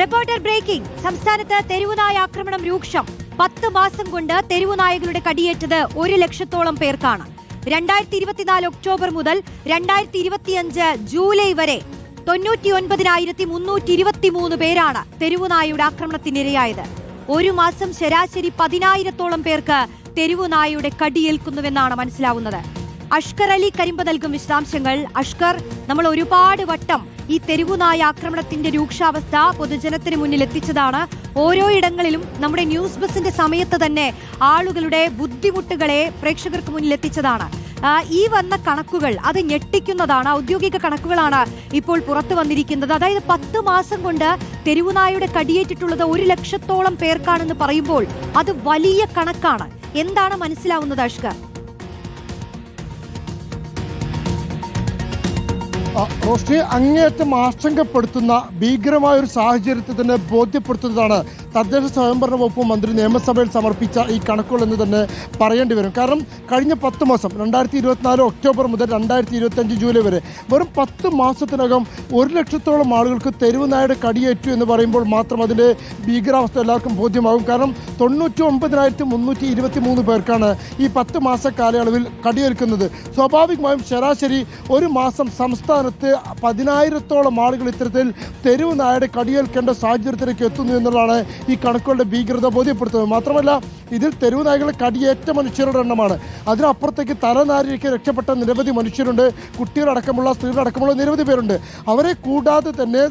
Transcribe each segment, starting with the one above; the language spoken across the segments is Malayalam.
Reporter breaking. സംസ്ഥാനത്ത് തെരുവുനായ ആക്രമണം രൂക്ഷം. പത്ത് മാസം കൊണ്ട് തെരുവുനായകളുടെ കടിയേറ്റത് ഒരു ലക്ഷത്തോളം പേർക്കാണ്. രണ്ടായിരത്തി ഇരുപത്തിനാല് ഒക്ടോബർ മുതൽ രണ്ടായിരത്തി ഇരുപത്തിയഞ്ച് ജൂലൈ വരെ തൊണ്ണൂറ്റി ഒൻപതിനായിരത്തി മുന്നൂറ്റി ഇരുപത്തിമൂന്ന് പേരാണ് തെരുവുനായയുടെ ആക്രമണത്തിനിരയായത് ഒരു മാസം ശരാശരി പതിനായിരത്തോളം പേർക്ക് തെരുവുനായയുടെ കടിയേൽക്കുന്നുവെന്നാണ് മനസ്സിലാവുന്നത്. അഷ്കർ അലി കരിമ്പ് നൽകും വിശദാംശങ്ങൾ. അഷ്കർ നമ്മൾ ഒരുപാട് വട്ടം ഈ തെരുവുനായ ആക്രമണത്തിന്റെ രൂക്ഷാവസ്ഥ പൊതുജനത്തിന് മുന്നിൽ എത്തിച്ചതാണ്. ഓരോ ഇടങ്ങളിലും നമ്മുടെ ന്യൂസ് ബസിന്റെ സമയത്ത് തന്നെ ആളുകളുടെ ബുദ്ധിമുട്ടുകളെ പ്രേക്ഷകർക്ക് മുന്നിൽ എത്തിച്ചതാണ്. ഈ വന്ന കണക്കുകൾ അത് ഞെട്ടിക്കുന്നതാണ്. ഔദ്യോഗിക കണക്കുകളാണ് ഇപ്പോൾ പുറത്തു വന്നിരിക്കുന്നത്. അതായത് പത്ത് മാസം കൊണ്ട് തെരുവുനായുടെ കടിയേറ്റിട്ടുള്ളത് ഒരു ലക്ഷത്തോളം പേർക്കാണെന്ന് പറയുമ്പോൾ അത് വലിയ കണക്കാണ്. എന്താണ് മനസ്സിലാവുന്നത് അഷ്കർ? ആ, റോഷ്നി അങ്ങേയറ്റം ആശങ്കപ്പെടുത്തുന്ന ഭീകരമായ ഒരു സാഹചര്യത്തെ തന്നെ ബോധ്യപ്പെടുത്തുന്നതാണ് തദ്ദേശ സ്വയംഭരണ വകുപ്പ് മന്ത്രി നിയമസഭയിൽ സമർപ്പിച്ച ഈ കണക്കുകൾ എന്ന് തന്നെ പറയേണ്ടി വരും. കാരണം കഴിഞ്ഞ പത്ത് മാസം രണ്ടായിരത്തി ഇരുപത്തിനാല് ഒക്ടോബർ മുതൽ രണ്ടായിരത്തി ഇരുപത്തഞ്ച് ജൂലൈ വരെ വെറും പത്ത് മാസത്തിനകം ഒരു ലക്ഷത്തോളം ആളുകൾക്ക് തെരുവ് നായുടെ കടിയേറ്റു എന്ന് പറയുമ്പോൾ മാത്രം അതിന്റെ ഭീകരാവസ്ഥ എല്ലാവർക്കും ബോധ്യമാകും. കാരണം തൊണ്ണൂറ്റി ഒമ്പതിനായിരത്തി മുന്നൂറ്റി ഇരുപത്തി മൂന്ന് പേർക്കാണ് ഈ പത്ത് മാസ കാലയളവിൽ കടിയേൽക്കുന്നത്. സ്വാഭാവികമായും ശരാശരി ഒരു മാസം സംസ്ഥാനത്ത് പതിനായിരത്തോളം ആളുകൾ ഇത്തരത്തിൽ തെരുവ് നായയുടെ കടിയേൽക്കേണ്ട സാഹചര്യത്തിലേക്ക് എത്തുന്നു എന്നുള്ളതാണ് ഈ കണക്കുകളുടെ ഭീകരത ബോധ്യപ്പെടുത്തുന്നത്. മാത്രമല്ല ഇതിൽ തെരുവ് നായകളെ കടിയേറ്റ മനുഷ്യരുടെ എണ്ണമാണ്. അതിനപ്പുറത്തേക്ക് തലനാരിക്ക് രക്ഷപ്പെട്ട നിരവധി മനുഷ്യരുണ്ട്. കുട്ടികളടക്കമുള്ള സ്ത്രീകളടക്കമുള്ള നിരവധി പേരുണ്ട്. അവരെ കൂടാതെ തന്നെ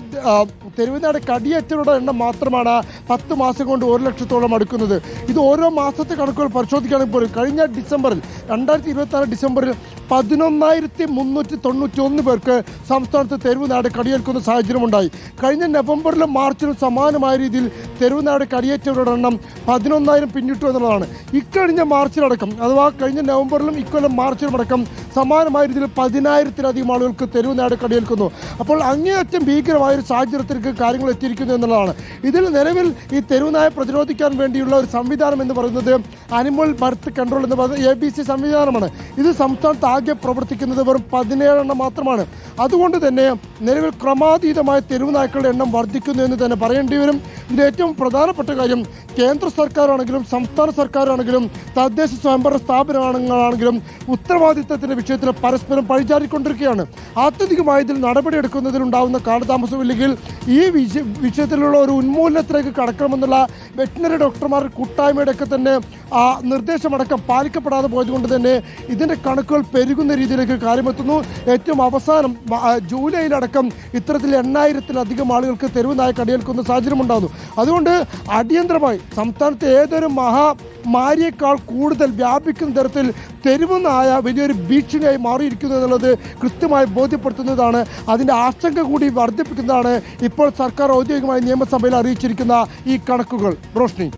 തെരുവ് നായുടെ കടിയേറ്റവരുടെ എണ്ണം മാത്രമാണ് പത്ത് മാസം കൊണ്ട് ഒരു ലക്ഷത്തോളം അടുക്കുന്നത്. ഇത് ഓരോ മാസത്തെ കണക്കുകൾ പരിശോധിക്കുകയാണെങ്കിൽ പോലും കഴിഞ്ഞ ഡിസംബറിൽ രണ്ടായിരത്തി ഇരുപത്തി ഡിസംബറിൽ പതിനൊന്നായിരത്തി മുന്നൂറ്റി തൊണ്ണൂറ്റി ഒന്ന് പേർക്ക് സംസ്ഥാനത്ത് തെരുവുനാട് കടിയേൽക്കുന്ന സാഹചര്യമുണ്ടായി. കഴിഞ്ഞ നവംബറിലും മാർച്ചിലും സമാനമായ രീതിയിൽ തെരുവുനാട് കടിയേറ്റവരുടെ എണ്ണം പതിനൊന്നായിരം പിന്നിട്ടു എന്നുള്ളതാണ്. ഇക്കഴിഞ്ഞ മാർച്ചിലടക്കം അഥവാ കഴിഞ്ഞ നവംബറിലും ഇക്കൊല്ലം മാർച്ചിലും അടക്കം സമാനമായ രീതിയിൽ പതിനായിരത്തിലധികം ആളുകൾക്ക് തെരുവ് നാട് കടിയേൽക്കുന്നു. അപ്പോൾ അങ്ങേയറ്റം ഭീകരമായ ഒരു സാഹചര്യത്തിലേക്ക് കാര്യങ്ങൾ എത്തിയിരിക്കുന്നു എന്നുള്ളതാണ്. ഇതിൽ നിലവിൽ ഈ തെരുവുനായ പ്രതിരോധിക്കാൻ വേണ്ടിയുള്ള ഒരു സംവിധാനം എന്ന് പറയുന്നത് അനിമൽ ബർത്ത് കൺട്രോൾ എന്ന് പറയുന്നത് എ ബി സി സംവിധാനമാണ്. ഇത് സംസ്ഥാനത്ത് ആകെ പ്രവർത്തിക്കുന്നത് വെറും പതിനേഴെണ്ണം മാത്രമാണ്. അതുകൊണ്ട് തന്നെ നിലവിൽ ക്രമാതീതമായ തെരുവുനായ്ക്കളുടെ എണ്ണം വർദ്ധിക്കുന്നു എന്ന് തന്നെ പറയേണ്ടി വരും. ഇതിന്റെ ഏറ്റവും പ്രധാനപ്പെട്ട കാര്യം കേന്ദ്ര സർക്കാരാണെങ്കിലും സംസ്ഥാന സർക്കാരാണെങ്കിലും തദ്ദേശ സ്വയംഭരണ സ്ഥാപനങ്ങളാണെങ്കിലും ഉത്തരവാദിത്തത്തിന്റെ വിഷയത്തിൽ പരസ്പരം പഴിചാരിക്കൊണ്ടിരിക്കുകയാണ്. ആത്യന്തികമായതിൽ ഇതിൽ നടപടിയെടുക്കുന്നതിൽ ഉണ്ടാകുന്ന കാലതാമസമില്ലെങ്കിൽ ഈ വിഷ- വിഷയത്തിലുള്ള ഒരു ഉന്മൂലനത്തിലേക്ക് കടക്കണമെന്നുള്ള വെറ്റിനറി ഡോക്ടർമാർ കൂട്ടായ്മയുടെയൊക്കെ തന്നെ ആ നിർദ്ദേശമടക്കം പാലിക്കപ്പെടാതെ പോയതുകൊണ്ട് തന്നെ ഇതിന്റെ കണക്കുകൾ പെരുകുന്ന രീതിയിലേക്ക് കാര്യമെത്തുന്നു. ഏറ്റവും അവസാനം ജൂലൈയിലടക്കം ഇത്തരത്തിൽ എണ്ണായിരത്തിലധികം ആളുകൾക്ക് തെരുവ് നായ കടിയേൽക്കുന്ന സാഹചര്യം ഉണ്ടാകുന്നു അതുകൊണ്ട് അടിയന്തരമായി സംസ്ഥാനത്തെ ഏതൊരു മഹാമാരിയേക്കാൾ കൂടുതൽ വ്യാപിക്കുന്ന തരത്തിൽ തെരുവുനായ വലിയൊരു ഭീഷണിയായി മാറിയിരിക്കുന്നു എന്നുള്ളത് കൃത്യമായി ബോധ്യപ്പെടുത്തുന്നതാണ്. അതിന്റെ ആശങ്ക കൂടി വർദ്ധിപ്പിക്കുന്നതാണ് ഇപ്പോൾ സർക്കാർ ഔദ്യോഗികമായി നിയമസഭയിൽ അറിയിച്ചിരിക്കുന്ന ഈ കണക്കുകൾ. റോഷ്നി.